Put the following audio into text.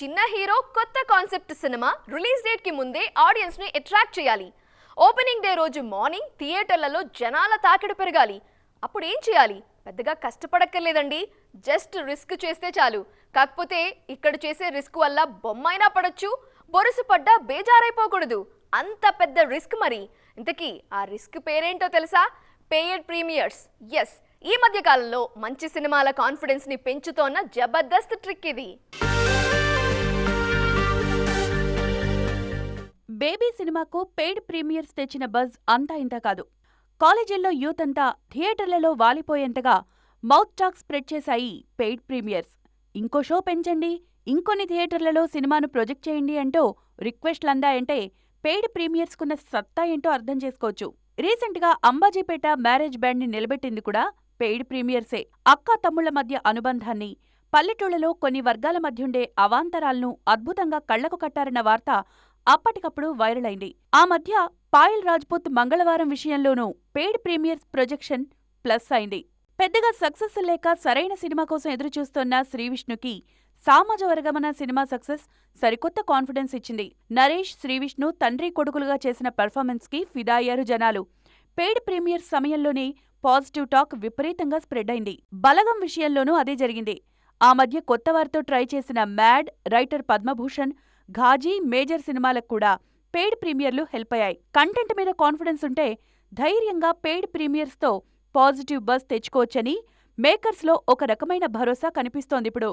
చిన్న హీరో కొత్త concept cinema release డేట్కి ముందే ఆడియన్స్ని అట్రాక్ట్ చేయాలి. ఓపెనింగ్ డే రోజు మార్నింగ్ థియేటర్లలో జనాల తాకిడి పెరగాలి. అప్పుడు ఏం చేయాలి? పెద్దగా కష్టపడక్కర్లేదండి. జస్ట్ రిస్క్ చేస్తే చాలు. కాకపోతే ఇక్కడ చేసే రిస్క్ వల్ల బొమ్మైనా పడొచ్చు బొరుసు పడ్డా బేజారైపోకూడదు. అంత పెద్ద రిస్క్ మరి. ఇంతకీ ఆ రిస్క్ పేరేంటో తెలుసా? పేయడ్ ప్రీమియర్స్ ఎస్ ఈ మధ్య కాలంలో మంచి సినిమాల కాన్ఫిడెన్స్ని పెంచుతోన్న జబర్దస్త్ ట్రిక్ ఇది. బేబీ సినిమాకు పెయిడ్ ప్రీమియర్స్ తెచ్చిన బజ్ అంతా ఇంత కాదు. కాలేజీల్లో యూత్ అంతా థియేటర్లలో వాలిపోయేంతగా మౌత్ టాక్ స్ప్రెడ్ చేశాయి పెయిడ్ ప్రీమియర్స్. ఇంకో షో పెంచండి ఇంకొన్ని థియేటర్లలో సినిమాను ప్రొజెక్ట్ చేయండి అంటూ రిక్వెస్ట్లందాయంటే పెయిడ్ ప్రీమియర్స్కున్న సత్తా ఏంటో అర్థం చేసుకోవచ్చు. రీసెంట్గా అంబాజీపేట మ్యారేజ్ బ్యాండ్ని నిలబెట్టింది కూడా పెయిడ్ ప్రీమియర్సే. అక్కా తమ్ముళ్ళ మధ్య అనుబంధాన్ని పల్లెటూళ్ళలో కొన్ని వర్గాల మధ్యుండే అవాంతరాలను అద్భుతంగా కళ్ళకు కట్టారన్న వార్త అప్పటికప్పుడు వైరల్ అయింది. ఆ మధ్య పాయల్ రాజ్పుత్ మంగళవారం విషయంలోనూ పేడ్ ప్రీమియర్స్ ప్రొజెక్షన్ ప్లస్ అయింది. పెద్దగా సక్సెస్ లేక సరైన సినిమా కోసం ఎదురుచూస్తోన్న శ్రీవిష్ణుకి సామాజ వర్గమన సినిమా సక్సెస్ సరికొత్త కాన్ఫిడెన్స్ ఇచ్చింది. నరేష్ శ్రీవిష్ణు తండ్రి కొడుకులుగా చేసిన పెర్ఫార్మెన్స్కి ఫిదా అయ్యారు జనాలు. పెయిడ్ ప్రీమియర్ సమయంలోనే పాజిటివ్ టాక్ విపరీతంగా స్ప్రెడ్ అయింది. బలగం విషయంలోనూ అదే జరిగింది. ఆ మధ్య కొత్త వారితో ట్రై చేసిన mad writer Padmabhushan Ghazi major సినిమాలకు కూడా పెయిడ్ ప్రీమియర్లు హెల్ప్ అయ్యాయి కంటెంట్ మీద కాన్ఫిడెన్స్ ఉంటే ధైర్యంగా పెయిడ్ ప్రీమియర్స్తో పాజిటివ్ బస్ తెచ్చుకోవచ్చని మేకర్స్లో ఒక రకమైన భరోసా కనిపిస్తోందిప్పుడు